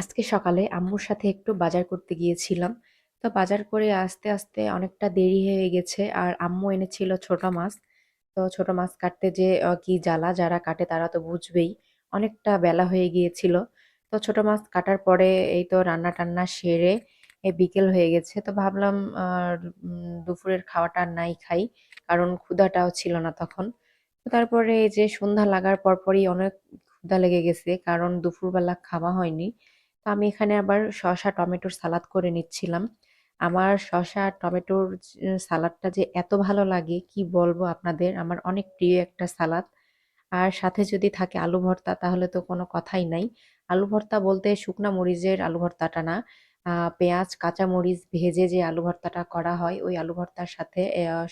আজকে সকালে আম্মুর সাথে একটু বাজার করতে গিয়েছিলাম। তো বাজার করে আস্তে আস্তে অনেকটা দেরি হয়ে গেছে। আর আম্মু এনেছিল ছোট মাছ। তো ছোট মাছ কাটতে যে কি জ্বালা, যারা কাটে তারা তো বুঝবেই। অনেকটা বেলা হয়ে গিয়েছিল। তো ছোট মাছ কাটার পরে এই তো রান্না-টান্না সেরে এ বিকেল হয়ে গেছে। তো ভাবলাম দুপুরের খাওয়াটা নাই খাই। কারণ ক্ষুধাটাও ছিল না তখন। তো তারপরে এই যে সন্ধ্যা লাগার পরপরই অনেক ক্ষুধা লেগে গেছে। কারণ দুপুরবেলা খাওয়া হয়নি। তো আমি এখানে আবার শসা টমেটোর সালাদ করে নিচ্ছিলাম। আমার শসা টমেটোর সালাদটা যে এত ভালো লাগে কি বলব আপনাদের। আমার অনেক প্রিয় একটা সালাদ। আর সাথে যদি থাকে আলু ভর্তা তাহলে তো কোনো কথাই নাই। আলু ভর্তা বলতে শুকনা মরিচের আলু ভর্তাটা না। পেঁয়াজ, কাঁচা মরিচ ভেজে যে আলু ভর্তাটা করা হয়, ওই আলু ভর্তার সাথে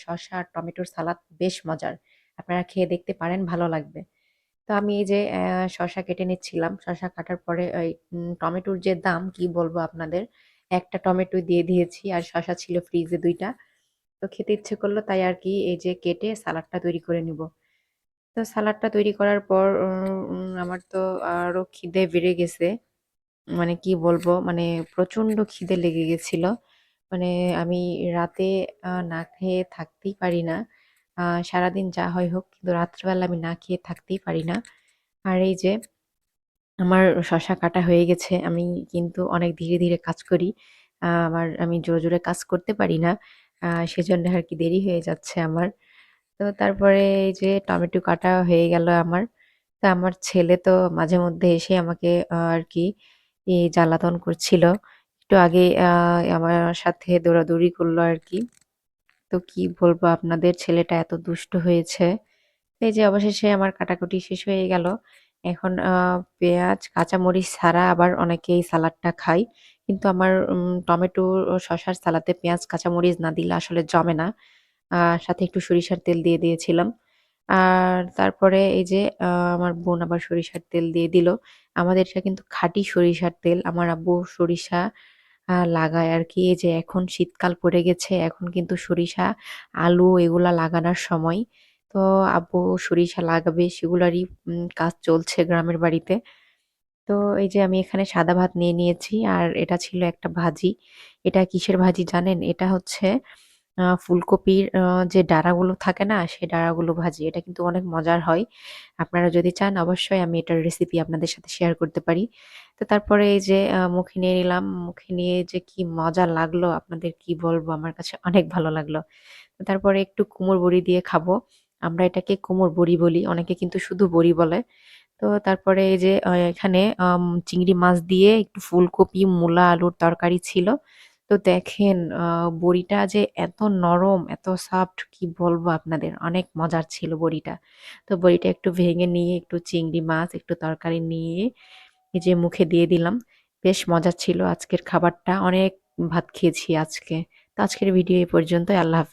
শসা আর টমেটোর সালাদ বেশ মজার। আপনারা খেয়ে দেখতে পারেন ভালো লাগবে। তো আমি এই যে শসা কেটে নিচ্ছিলাম। শসা কাটার পরে ওই টমেটোর যে দাম, কি বলব আপনাদের। একটা টমেটো দিয়ে দিয়েছি আর শসা ছিল ফ্রিজে দুইটা তো খেতে ইচ্ছে করল তাই আর কি এই যে কেটে সালাডটা তৈরি করে নিব। তো সালাডটা তৈরি করার পর আমার তো আরও খিদে বেড়ে গেছে। মানে কি বলব মানে প্রচণ্ড খিদে লেগে গেছিল। মানে আমি রাতে না খেয়ে থাকতেই পারি না। সারাদিন যা হয় হোক কিন্তু রাত্রেবেলা আমি না খেয়ে থাকতেই পারি না। আর এই যে আমার শশা কাটা হয়ে গেছে। আমি কিন্তু অনেক ধীরে, ধীরে কাজ করি। আমার আমি জোরে, জোরে কাজ করতে পারি না। সেজন্য আর কি দেরি হয়ে যাচ্ছে আমার। তো তারপরে এই যে টমেটো কাটা হয়ে গেল আমার। তো আমার ছেলে তো মাঝে মধ্যে এসে আমাকে আ আরকি ই জ্বালাতন করছিল। একটু আগে আমার সাথে দৌড়াদৌড়ি করল আর আরকি। তো কি বলব আপনাদের ছেলেটা এত দুষ্ট হয়েছে। এই যে অবশেষে আমার কাটাকুটি শেষ হয়ে গেল। এখন পেঁয়াজ, কাঁচামরিচ ছাড়া আবার অনেকেই সালাদটা খাই কিন্তু আমার টমেটো ও শসার সালাদে পেঁয়াজ, কাঁচামরিচ না দিলে আসলে জমে না। সাথে একটু সরিষার তেল দিয়ে দিয়েছিলাম। আর তারপরে এই যে আমার বোন আবার সরিষার তেল দিয়ে দিল। আমাদের এটা কিন্তু খাঁটি সরিষার তেল। আমার আব্বু সরিষা লাগায় আরকি। এই যে এখন শীতকাল পড়ে গেছে। এখন কিন্তু সরিষা, আলু এগুলা লাগানোর সময়। তো আব্বু সরিষা লাগাবে সেগুলারই কাজ চলছে গ্রামের বাড়িতে। তো এই যে আমি এখানে সাদা ভাত নিয়ে নিয়েছি আর এটা ছিল একটা ভাজি। এটা কিসের ভাজি জানেন? এটা হচ্ছে ফুলকপির যে ডাঁড়াগুলো থাকে না? সে ডাঁড়াগুলো ভাজি। এটা কিন্তু অনেক মজার হয়। আপনারা যদি চান অবশ্যই আমি এটার রেসিপি আপনাদের সাথে শেয়ার করতে পারি। তো তারপরে এই যে মুখে নিয়ে নিলাম। মুখে নিয়ে যে কি মজা লাগল আপনাদের কি বলব? আমার কাছে অনেক ভালো লাগল। তারপরে একটু কুমড় বড়ি দিয়ে খাব। আমরা এটাকে কুমড় বড়ি বলি। অনেকে কিন্তু শুধু বড়ি বলে। তো তারপরে এই যে এখানে চিংড়ি মাছ দিয়ে একটু ফুলকপি, মূলা, আলুর তরকারি ছিল। তো দেখেন আহ, বড়িটা যে এত নরম, এত সফট কি বলব আপনাদের। অনেক মজার ছিল বড়িটা। তো বড়িটা একটু ভেঙে নিয়ে একটু চিংড়ি মাছ, একটু তরকারি নিয়ে যে মুখে দিয়ে দিলাম। বেশ মজার ছিল আজকের খাবারটা। অনেক ভাত খেয়েছি আজকে। তো আজকের ভিডিও এই পর্যন্তই। আল্লাহ হাফেজ।